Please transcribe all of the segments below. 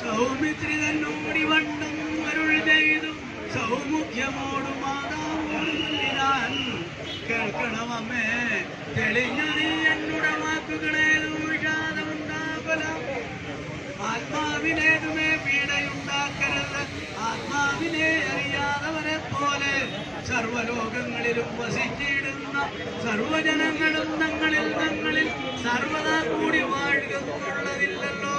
സൗമിത്രി തന്നോടി വണ്ണം അരുൾ ചെയ്തു. സൗമുഖ്യമോട് മാതാവിതാൻ കേൾക്കണമമ്മേ. തെളിഞ്ഞത് എന്നുട വാക്കുകളേതും വിഷാദമുണ്ടാകല. ആത്മാവിനേതുമേ പീഡയുണ്ടാക്കല. സർവലോകങ്ങളിലും വസിച്ചിടുന്ന സർവജനങ്ങളും തങ്ങളിൽ തങ്ങളിൽ സർവതാ കൂടി വാഴുകുന്നുള്ളതില്ലല്ലോ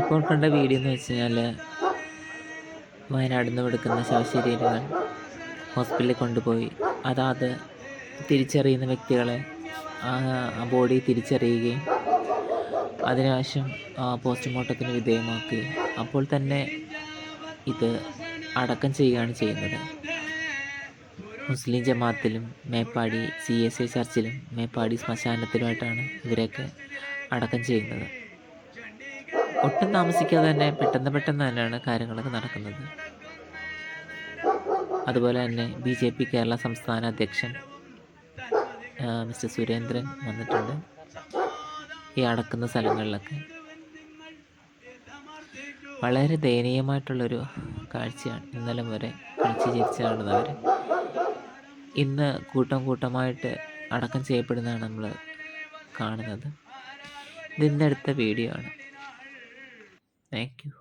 ഇപ്പോൾ കണ്ട വീഡിയോ എന്ന് വെച്ച് കഴിഞ്ഞാൽ വയനാട് നിന്ന് എടുക്കുന്ന ശവശരീരങ്ങൾ ഹോസ്പിറ്റലിൽ കൊണ്ടുപോയി. അതാത് തിരിച്ചറിയുന്ന വ്യക്തികളെ ആ ബോഡി തിരിച്ചറിയുകയും അതിനുശേഷം പോസ്റ്റ്മോർട്ടത്തിന് വിധേയമാക്കുകയും. അപ്പോൾ തന്നെ ഇത് അടക്കം ചെയ്യുകയാണ് ചെയ്യുന്നത്. മുസ്ലിം ജമാത്തിലും മേപ്പാടി സി എസ് ഐ ചർച്ചിലും മേപ്പാടി ശ്മശാനത്തിലുമായിട്ടാണ് ഇവരെയൊക്കെ അടക്കം ചെയ്യുന്നത്. ഒട്ടും താമസിക്കാതെ തന്നെ പെട്ടെന്ന് പെട്ടെന്ന് തന്നെയാണ് കാര്യങ്ങളൊക്കെ നടക്കുന്നത്. അതുപോലെ തന്നെ ബി ജെ പി കേരള സംസ്ഥാന അധ്യക്ഷൻ മിസ്റ്റർ സുരേന്ദ്രൻ വന്നിട്ടുണ്ട്. ഈ അടക്കുന്ന സ്ഥലങ്ങളിലൊക്കെ വളരെ ദയനീയമായിട്ടുള്ളൊരു കാഴ്ചയാണ്. ഇന്നലെ വരെ കളിച്ച് ചിരിച്ച് നടന്നവർ ഇന്ന് കൂട്ടം കൂട്ടമായിട്ട് അടക്കം ചെയ്യപ്പെടുന്നതാണ് നമ്മൾ കാണുന്നത്. ഇതിന്റെ അടുത്ത വീഡിയോ ആണ്. Thank you.